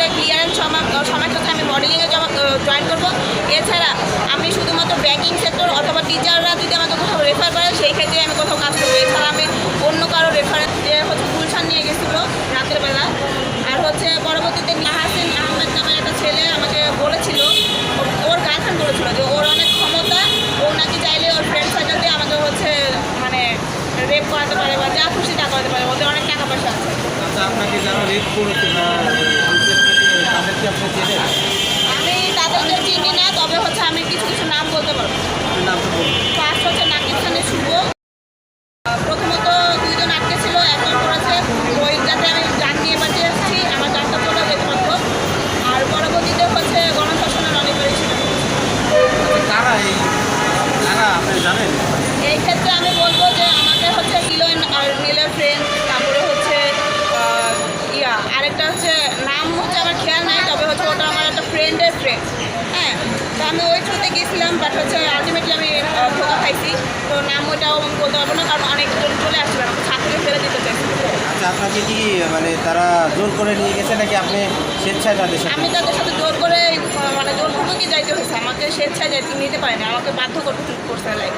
বছরে ক্লিয়ারেন্স হচ্ছে আমি মডেলিংয়ে জয়েন করব। এছাড়া আমি শুধুমাত্র ব্যাংকিং সেক্টর অথবা টিচাররা যদি আমাকে কোথাও রেফার করে, সেই ক্ষেত্রে আমি কোথাও কাজ করব। এছাড়া আমি অন্য কারও রেফারেন্স হচ্ছে গুলশান নিয়ে গেছিল রাতের বেলা। আর হচ্ছে পরবর্তীতে নাহাসিন আহমেদ নামের একটা ছেলে আমাকে বলেছিল, ওর গার্লফ্রেন্ড বলেছিল যে ওর অনেক ক্ষমতা, ও নাকি চাইলে ওর ফ্রেন্ড সার্কেল দিয়ে আমাকে হচ্ছে মানে রেপ করাতে পারে বা যা খুশি তা করাতে পারে। ওদের অনেক টাকা পয়সা আছে। আচ্ছা আপনাকে যারা রেপ করেছে বা আপনি চিনি না তবে হচ্ছে আমি কিছু কিছু নাম বলতে পারব আপনি নামটা বলুন ফার্স্ট হচ্ছে নাকিব খানের শুভ আহ, প্রথমত দুইজন আটকে ছিল একজন করেছে ওই যাতে আমি যান নিয়ে বাঁচিয়ে এসেছি আমার যানটা চলে যেতে পারতো আর পরবর্তীতে হচ্ছে গণশাসনের অনেক ছিল কারা এই কারা আপনি জানেন এই ক্ষেত্রে আমি বলব যে আমাকে হচ্ছে হিলোইন আর নীলের ফ্রেন্ড তারপরে হচ্ছে আহ, ইয়া আরেকটা হচ্ছে নাম হচ্ছে আমার খেয়াল নাই তবে হচ্ছে ওটা আমার একটা ফ্রেন্ডের ফ্রেন্ড হ্যাঁ তো আমি ওই থ্রুতে গেছিলাম বাট হচ্ছে আলটিমেটলি আমি ধোকা খাইছি। তো নাম ওইটাও আমি বলতে পারব না কারণ অনেকজন চলে আসছিল আমাকে ছাত্রকে ফেলে দিতে চাইছিল আচ্ছা আপনাকে কি মানে তারা জোর করে নিয়ে গেছে নাকি আপনি স্বেচ্ছায় তাদের সাথে? আমি তাদের সাথে জোর করে মানে জোরপূর্বকই যাইতে হয়েছে আমাকে স্বেচ্ছায় যাইতে নিতে পারেনি আমাকে বাধ্য করতে করতে লাইক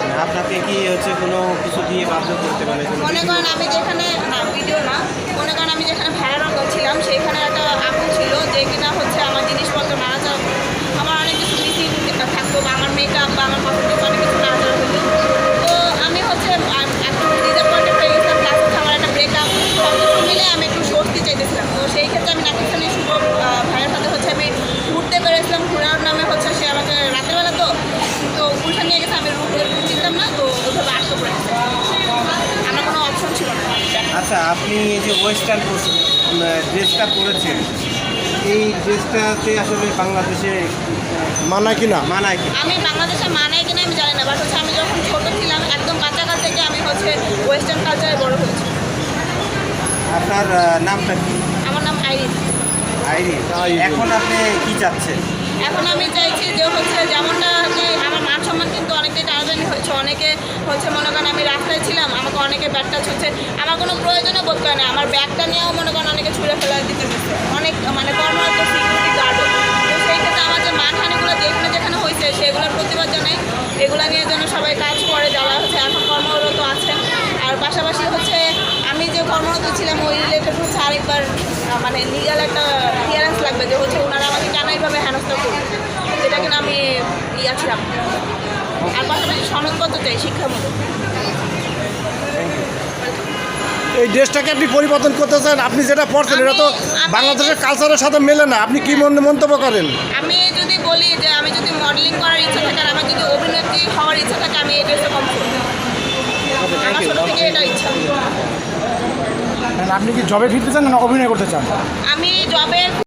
মানে আপনাকে কি হচ্ছে কোনো কিছু দিয়ে বাধ্য করতে পারে মনে কিছু- করেন আমি যেখানে না ভিডিও না মনে করেন আমি যেখানে ভাড়া রঙ ছিলাম সেইখানে একটা আপু ছিল যে কিনা হচ্ছে আমার জিনিসপত্র নাড়াচাড়া আমার অনেক কিছু মিসিং থাকতো বা আমার বা অনেক তো আমি হচ্ছে একটু ডিসঅ্যাপয়েন্টেড হয়ে গেছিলাম প্লাস হচ্ছে আমার একটা ব্রেকআপ সব মিলে আমি একটু স্বস্তি চাইতেছিলাম। তো সেই ক্ষেত্রে আমি খানের শুভ ভাইয়ের সাথে হচ্ছে আমি ঘুরতে বেরোয়েছিলাম। ঘোরার নামে হচ্ছে সে আমাকে রাতের তো তো গুলশান নিয়ে আমি রুট চিনতাম না, তো ওইভাবে আটকে পড়ে আমার কোনো অপশন ছিল না। আচ্ছা আপনি এই যে ওয়েস্টার্ন ড্রেসটা পরেছেন এই ড্রেসটাতে আসলে বাংলাদেশে মানায় কি না মানায় কি আমি বাংলাদেশে মানায় কিনা আমি জানি না বাট হচ্ছে আমি যখন ছোট ছিলাম একদম বাচ্চাকাল থেকে আমি হচ্ছে ওয়েস্টার্ন কালচারে বড় হয়েছি। আপনার নামটা কি? আমার নাম আইরিন। আইরি আইরিন। এখন আপনি কি চাচ্ছেন? এখন আমি চাইছি যে হচ্ছে যেমনটা যে আমার মান সম্মান কিন্তু অনেকটাই টানাটানি হয়েছে। অনেকে হচ্ছে মনে করেন আমি রাস্তায় ছিলাম আমাকে অনেকে ব্যাগ টাচ হচ্ছে আমার কোনো প্রয়োজনও বোধ করে না। আমার ব্যাগটা নিয়েও মনে করেন অনেকে ছুঁড়ে ফেলা দিতে হচ্ছে অনেক মানে কর্মরত সিকিউরিটি গার্ডও তো সেই ক্ষেত্রে আমার যে মানহানিগুলো যেখানে যেখানে হয়েছে সেগুলোর প্রতিবাদ জানাই এগুলো নিয়ে যেন সবাই কাজ করে যারা হচ্ছে এখন কর্মরত আছেন আর পাশাপাশি হচ্ছে আমি যে কর্মরত ছিলাম ওই রিলেটেড হচ্ছে আরেকবার মানে লিগাল একটা ক্লিয়ারেন্স লাগবে যে হচ্ছে ওনারা আমাকে কেন এইভাবে হেনস্থা করবে যেটা কিনা আমি ইয়া ছিলাম। আর পাশাপাশি সনদপত্র চাই শিক্ষামূলক এই ড্রেসটাকে আপনি পরিবর্তন করতে চান আপনি যেটা পড়ছেন এটা তো বাংলাদেশের কালচারের সাথে মেলে না। আপনি কি মন- মন্তব্য করেন? আমি যদি বলি যে আমি যদি মডেলিং করার ইচ্ছা থাকে আর আমার যদি অভিনেত্রী হওয়ার ইচ্ছা থাকে আমি এই ড্রেসটা কম করব আমার ছোটো থেকে এটা ইচ্ছা। আপনি কি জবে ফিরতে চান না অভিনয় করতে চান? আমি জবের